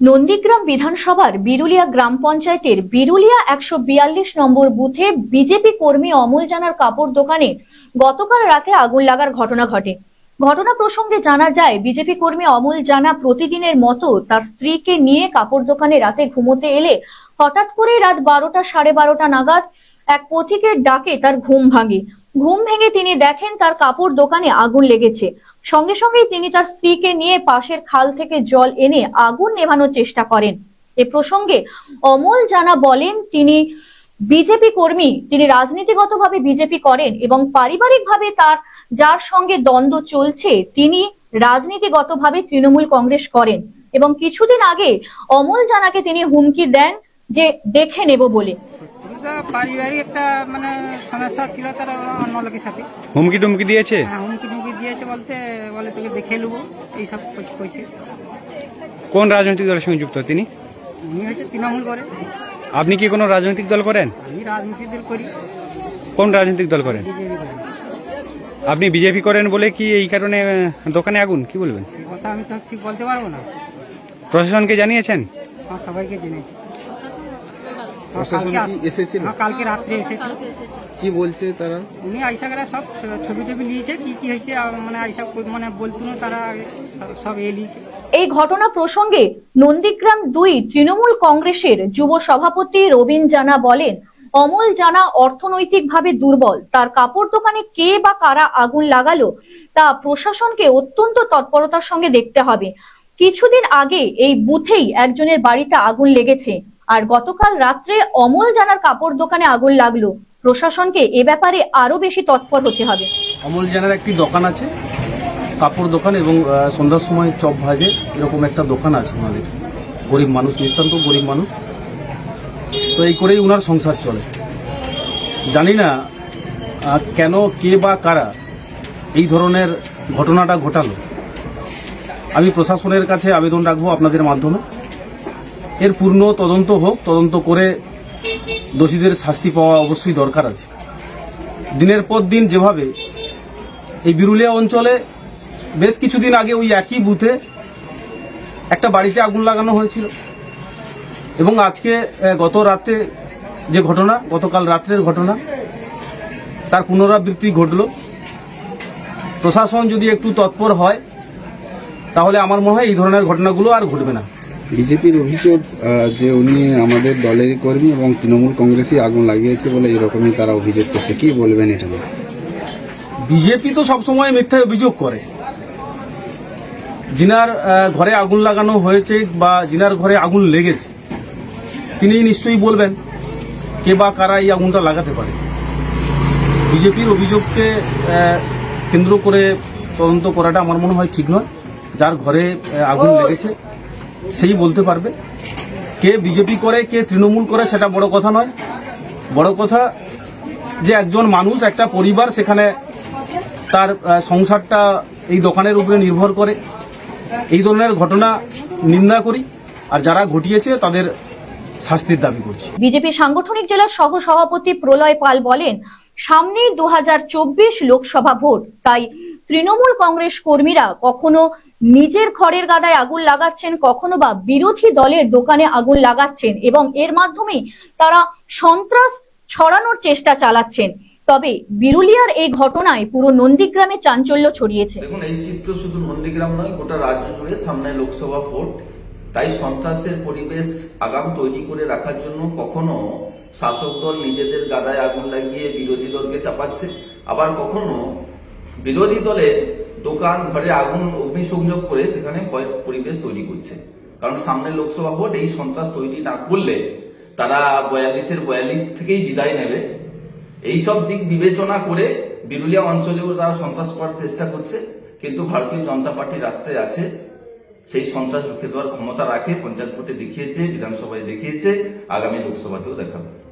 নন্দীগ্রাম বিধানসভার বিরুলিয়া গ্রাম পঞ্চায়েতের বিরুলিয়া একশো বিয়াল্লিশ নম্বর বুথে বিজেপি কর্মী অমল জানার কাপড় দোকানে গতকাল রাতে আগুন লাগার ঘটনা ঘটে। ঘটনা প্রসঙ্গে জানা যায়, বিজেপি কর্মী অমল জানা প্রতিদিনের মতো তার স্ত্রীকে নিয়ে কাপড় দোকানে রাতে ঘুমোতে এলে হঠাৎ করে রাত বারোটা সাড়ে বারোটা নাগাদ এক পথিকের ডাকে তার ঘুম ভাঙে। ঘুম ভেঙে তিনি দেখেন তার কাপড় দোকানে আগুন লেগেছে। সঙ্গে সঙ্গেই তিনি তার স্ত্রীকে নিয়ে পাশের খাল থেকে জল এনে আগুন নেভানোর চেষ্টা করেন। এ প্রসঙ্গে অমল জানা বলেন তিনি বিজেপি কর্মী তিনি রাজনীতিগতভাবে বিজেপি করেন এবং পারিবারিকভাবে তার যার সঙ্গে দ্বন্দ্ব চলছে তিনি রাজনীতিগতভাবে তৃণমূল কংগ্রেস করেন এবং কিছুদিন আগে অমল জানাকে তিনি হুমকি দেন যে দেখে নেব বলে। পারিবারিক একটা মানে সমস্যা ছিল তার অন্য লোকের সাথে। হুমকি টুমকি দিয়েছে? হ্যাঁ, হুমকি দিয়েছে বলতে বলে তোকে দেখে নেব এইসব কইছে কোন রাজনৈতিক দলের সঙ্গে যুক্ত তিনি? উনি হচ্ছে তৃণমূল করে। আপনি কি কোনো রাজনৈতিক দল করেন? আমি রাজনীতিদের করি। কোন রাজনৈতিক দল করেন? বিজেপি করি। আপনি বিজেপি করেন বলে কি এই কারণে দোকানে আগুন? কি বলবেন? কথা আমি তো ঠিক বলতে পারব না। প্রশাসনকে জানিয়েছেন? আমার সবাইকে জেনেছি প্রশাসন কি এসেছিল? হ্যাঁ, কালকে রাত্রে এসেছিল। কি বলছে তারা? উনি আইসা করে সব ছবি টবি নিয়েছে কি কি হয়েছে আর মানে আইসা মানে সব এ নিয়েছে। এই ঘটনা প্রসঙ্গে নন্দীগ্রাম দুই তৃণমূল কংগ্রেসের যুব সভাপতি রবীন জানা বলেন অমল জানা অর্থনৈতিকভাবে দুর্বল। তার কাপড় দোকানে কে বা কারা আগুন লাগালো তা প্রশাসনকে অত্যন্ত তৎপরতার সঙ্গে দেখতে হবে। কিছুদিন আগে এই বুথেই একজনের বাড়িতে আগুন লেগেছে। আর গতকাল রাত্রে অমল জানার কাপড় দোকানে আগুন লাগল। প্রশাসনকে এ ব্যাপারে আরও বেশি তৎপর হতে হবে। অমল জানার একটি দোকান আছে, কাপড় দোকান এবং সন্ধ্যার সময় চপ ভাজে এরকম একটা দোকান আছে ওনাদের গরিব মানুষ, নিতান্ত গরিব মানুষ। তো এই করেই ওনার সংসার চলে। জানি না কেন, কে বা কারা এই ধরনের ঘটনাটা ঘটালো। আমি প্রশাসনের কাছে আবেদন রাখব আপনাদের মাধ্যমে। এর পূর্ণ তদন্ত হোক, তদন্ত করে দোষীদের শাস্তি পাওয়া অবশ্যই দরকার আছে। দিনের পর দিন যেভাবে এই বিরুলিয়া অঞ্চলে বেশ কিছুদিন আগে ওই একই বুথে একটা বাড়িতে আগুন লাগানো হয়েছিল। এবং আজকে গত রাতে যে ঘটনা, গতকাল রাত্রের ঘটনা, তার পুনরাবৃত্তি ঘটল। প্রশাসন যদি একটু তৎপর হয়, তাহলে আমার মনে হয় এই ধরনের ঘটনাগুলো আর ঘটবে না। বিজেপির অভিযোগ যে উনি আমাদের দলের কর্মী এবং তৃণমূল কংগ্রেসই আগুন লাগিয়েছে বলে এরকমই তারা অভিযোগ করছে। কি বলবেন এটা বিজেপি তো সবসময় মিথ্যা অভিযোগ করে। জিনার ঘরে আগুন লাগানো হয়েছে বা জিনার ঘরে আগুন লেগেছে তিনি নিশ্চয়ই বলবেন কে বা কারা এই আগুনটা লাগাতে পারে। বিজেপির অভিযোগকে কেন্দ্র করে তদন্ত করাটা আমার মনে হয় ঠিক নয়। যার ঘরে আগুন লেগেছে সেই বলতে পারবে। কে বিজেপি করে, কে তৃণমূল করে, সেটা বড় কথা নয়। বড় কথা যে একজন মানুষ, একটা পরিবার সেখানে তার সংসারটা এই দোকানের উপরে নির্ভর করে। এই ধরনের ঘটনা নিন্দা করি, আর যারা ঘটিয়েছে তাদের শাস্তির দাবি করছি। বিজেপি সাংগঠনিক জেলার সহ সভাপতি প্রলয় পাল বলেন, সামনেই দু লোকসভা ভোট, তাই তৃণমূল কংগ্রেস কর্মীরা কখনো নিজের ঘরের গাদায় আগুন লাগাচ্ছেন কখনো বা বিরোধী দলের দোকানে আগুন লাগাচ্ছেন এবং এর মাধ্যমেই তারা সন্ত্রাস ছড়ানোর চেষ্টা চালাচ্ছেন। তবে বিরুলিয়ার এই ঘটনায় পুরো নন্দীগ্রামে চাঞ্চল্য ছড়িয়েছে। দেখুন, এই চিত্র শুধু নন্দীগ্রাম নয়, গোটা রাজ্য জুড়ে সামনে লোকসভা ভোট। তাই সন্ত্রাসের পরিবেশ আগাম তৈরি করে রাখার জন্য কখনো শাসক দল নিজেদের গাদায় আগুন লাগিয়ে বিরোধী দলকে চাপাচ্ছে, আবার কখনো বিরোধী দলের দোকান ঘরে আগুন, অগ্নিসংযোগ করে সেখানে ভয় পরিবেশ তৈরি করছে। কারণ সামনে লোকসভা ভোট, এই সন্ত্রাস তৈরি না করলে তারা বয়াল্লিশের বয়াল্লিশ থেকেই বিদায় নেবে। এইসব দিক বিবেচনা করে বিরুলিয়া অঞ্চলেও তারা সন্ত্রাস করার চেষ্টা করছে। কিন্তু ভারতীয় জনতা পার্টি রাস্তায় আছে। সেই সন্ত্রাস রুখে দেওয়ার ক্ষমতা রাখে, পঞ্চায়েত ভোটে দেখিয়েছে, বিধানসভায় দেখিয়েছে, আগামী লোকসভাতেও দেখাবে।